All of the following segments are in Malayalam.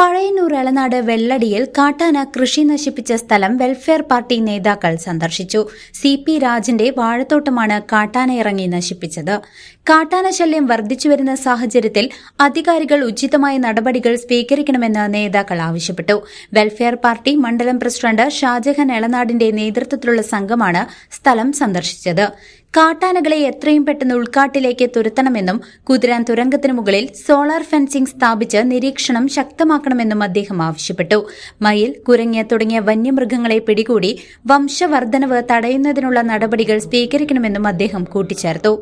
പഴയന്നൂർ എളനാട് വെള്ളടിയിൽ കാട്ടാന കൃഷി നശിപ്പിച്ച സ്ഥലം വെൽഫെയർ പാർട്ടി നേതാക്കൾ സന്ദർശിച്ചു. സി പി രാജന്റെ വാഴത്തോട്ടമാണ് കാട്ടാന ഇറങ്ങി നശിപ്പിച്ചത്. കാട്ടാന ശല്യം വർദ്ധിച്ചുവരുന്ന സാഹചര്യത്തിൽ അധികാരികൾ ഉചിതമായ നടപടികൾ സ്വീകരിക്കണമെന്ന് നേതാക്കൾ ആവശ്യപ്പെട്ടു. വെൽഫെയർ പാർട്ടി മണ്ഡലം പ്രസിഡന്റ് ഷാജഹൻ എളനാടിന്റെ നേതൃത്വത്തിലുള്ള സംഘമാണ് സ്ഥലം സന്ദർശിച്ചത്. കാട്ടാനകളെ എത്രയും പെട്ടെന്ന് ഉൾക്കാട്ടിലേക്ക് തുരത്തണമെന്നും കുതിരാൻ തുരങ്കത്തിന് മുകളിൽ സോളാർ ഫെൻസിംഗ് സ്ഥാപിച്ച് നിരീക്ഷണം ശക്തമാക്കണമെന്നും അദ്ദേഹം ആവശ്യപ്പെട്ടു. മയിൽ കുരങ്ങ് തുടങ്ങിയ വന്യമൃഗങ്ങളെ പിടികൂടി വംശവർദ്ധനവ് തടയുന്നതിനുള്ള നടപടികൾ സ്വീകരിക്കണമെന്നും അദ്ദേഹം കൂട്ടിച്ചേർത്തു.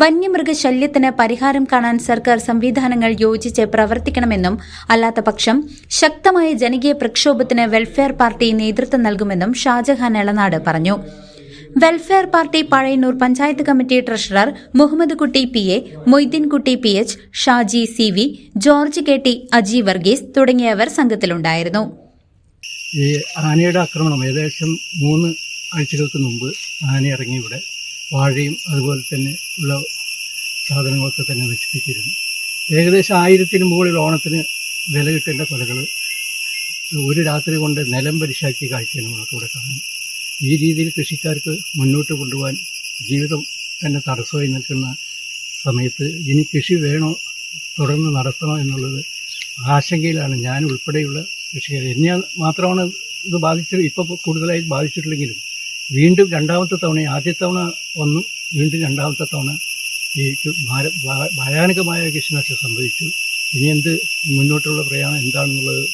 വന്യമൃഗശല്യത്തിന് പരിഹാരം കാണാൻ സർക്കാർ സംവിധാനങ്ങൾ യോജിച്ച് പ്രവർത്തിക്കണമെന്നും അല്ലാത്തപക്ഷം ശക്തമായ ജനകീയ പ്രക്ഷോഭത്തിന് വെൽഫെയർ പാർട്ടി നേതൃത്വം നൽകുമെന്നും ഷാജഹാൻ എളനാട് പറഞ്ഞു. Welfare party Pazhayannur panchayat committee treasurer Muhammad Kutty P A Moideenkutty P H Shaji C V George K T Aji Varghese തുടങ്ങിയവർ സംഘത്തിലുണ്ടായിരുന്നു. ഈ ആനയുടെ ആക്രമണം ഏകദേശം മൂന്ന് ആഴ്ചകൾക്ക് മുമ്പ് ആന ഇറങ്ങി ഇവിടെ വാഴയും അതുപോലെ തന്നെ ഉള്ള സാധനങ്ങളൊക്കെ തന്നെ നശിപ്പിച്ചിരുന്നു. ഏകദേശം ആയിരത്തിന് മുകളിൽ ഓണത്തിന് വില കിട്ടേണ്ട കൊലകൾ ഒരു രാത്രി കൊണ്ട് നിലം പരിശാക്കിയ കാഴ്ചയാണ് നമുക്ക് ഇവിടെ കാണുന്നത്. ഈ രീതിയിൽ കൃഷിക്കാർക്ക് മുന്നോട്ട് കൊണ്ടുപോകാൻ ജീവിതം തന്നെ തടസ്സമായി നിൽക്കുന്ന സമയത്ത് ഇനി കൃഷി വേണോ തുടർന്ന് നടത്തണോ എന്നുള്ളത് ആശങ്കയിലാണ് ഞാൻ ഉൾപ്പെടെയുള്ള കൃഷിക്കാർ. എന്നെ മാത്രമാണ് ഇത് ബാധിച്ചത് ഇപ്പോൾ കൂടുതലായി ബാധിച്ചിട്ടില്ലെങ്കിലും വീണ്ടും രണ്ടാമത്തെ തവണ ആദ്യ തവണ വന്നു വീണ്ടും രണ്ടാമത്തെ തവണ ഈ ഭയാനകമായ കൃഷിനാശം സംഭവിച്ചു. ഇനി എന്ത് മുന്നോട്ടുള്ള പ്രയാണം എന്താണെന്നുള്ളത്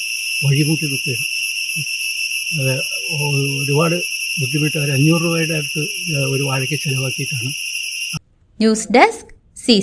വഴിമുട്ടി നിൽക്കുകയാണ്. ഒരുപാട് ബുദ്ധിമുട്ട് ഒരു അഞ്ഞൂറ് രൂപയുടെ അടുത്ത് ഒരു വാഴയ്ക്ക് ചിലവാക്കിയിട്ടാണ്. News desk C